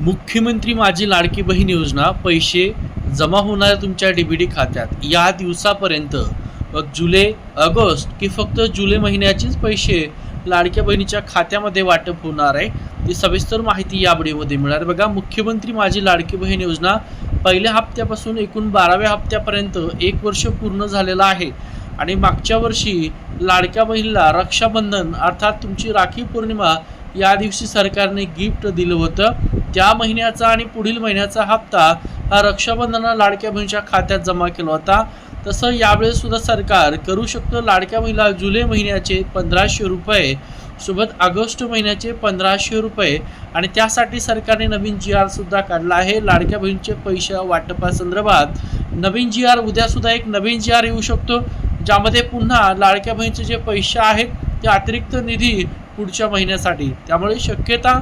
मुख्यमंत्री माझी लाडकी बहीण योजना पैसे जमा होणार तुमच्या डी बी डी खात्यात. या दिवसापर्यंत मग जुलै ऑगस्ट की फक्त जुलै महिन्याचेच पैसे लाडक्या बहिणीच्या खात्यामध्ये वाटप होणार आहे. ती सविस्तर माहिती या व्हिडिओमध्ये मिळणार. बघा मुख्यमंत्री माझी लाडकी बहीण योजना पहिल्या हप्त्यापासून एकूण बाराव्या हप्त्यापर्यंत एक वर्ष पूर्ण झालेलं आहे. आणि मागच्या वर्षी लाडक्या बहिणीला रक्षाबंधन अर्थात तुमची राखी पौर्णिमा या दिवशी सरकारने गिफ्ट दिलं होतं. त्या महिन्याचा आणि पुढील महिन्याचा हप्ता हा रक्षाबंधनाला लाडक्या बहिणीच्या खात्यात जमा केला होता. तसं यावेळेस सुद्धा सरकार करू शकतं. लाडक्या बहिणीला जुलै महिन्याचे पंधराशे रुपये सोबत ऑगस्ट महिन्याचे पंधराशे रुपये आणि त्यासाठी सरकारने नवीन जी आर सुद्धा काढला आहे. लाडक्या बहिणीचे पैसे वाटपासंदर्भात नवीन जी आर उद्या सुद्धा एक नवीन जी आर येऊ शकतो. ज्यामध्ये पुन्हा लाडक्या बहिणीचे जे पैसे आहेत ते अतिरिक्त निधी पुढच्या महिन्यासाठी. त्यामुळे शक्यता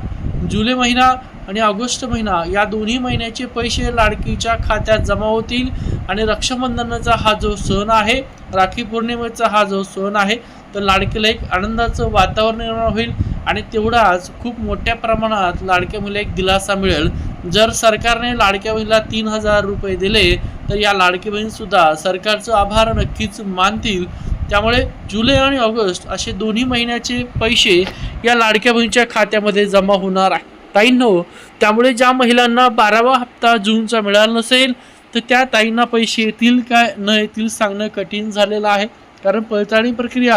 जुलै महिना आणि ऑगस्ट महिना या दोन्ही महिन्याचे पैसे लाडकीच्या खात्यात जमा होतील आणि रक्षाबंधनाचा हा जो सण आहे राखी पौर्णिमेचा हा जो सण आहे तर लाडकीला एक आनंदाचं वातावरण निर्माण होईल आणि तेवढाच खूप मोठ्या प्रमाणात लाडक्या मुलीला एक दिलासा मिळेल. जर सरकारने लाडक्या बहिणीला तीन हजार रुपये दिले तर या लाडकी बहीणसुद्धा सरकारचं आभार नक्कीच मानतील. त्यामुळे जुलै आणि ऑगस्ट असे दोन्ही महिन्याचे पैसे या लाडक्या बहिणीच्या खात्यामध्ये जमा होणार आहे. ताईंनो त्यामुळे ज्या महिलांना बारावा हप्ता जूनचा मिळाला नसेल तर त्या ताईंना पैसे येतील काय न येतील सांगणं कठीण झालेलं आहे. कारण पडताळणी प्रक्रिया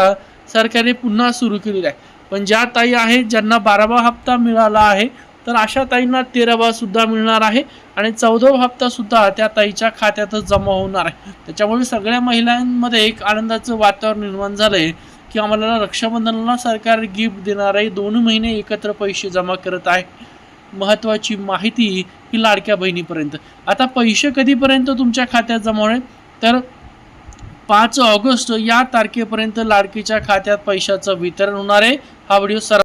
सरकारने पुन्हा सुरू केलेली आहे. पण ज्या ताई आहेत ज्यांना बारावा हप्ता मिळाला आहे तर अशा ताईंना तेरावा सुद्धा मिळणार आहे आणि चौदावा हप्ता सुद्धा त्या ताईच्या खात्यातच जमा होणार आहे. त्याच्यामुळे सगळ्या महिलांमध्ये एक आनंदाचं वातावरण निर्माण झालं आहे की आम्हाला रक्षाबंधनाला सरकार गिफ्ट देणार आहे. दोन महिने एकत्र पैसे जमा करत आहे. महत्त्वाची माहिती ही लाडक्या बहिणीपर्यंत. आता पैसे कधीपर्यंत तुमच्या खात्यात जमा होणार तर पाच ऑगस्ट या तारखेपर्यंत लाडकीच्या खात्यात पैशाचं वितरण होणार आहे. हा व्हिडिओ सर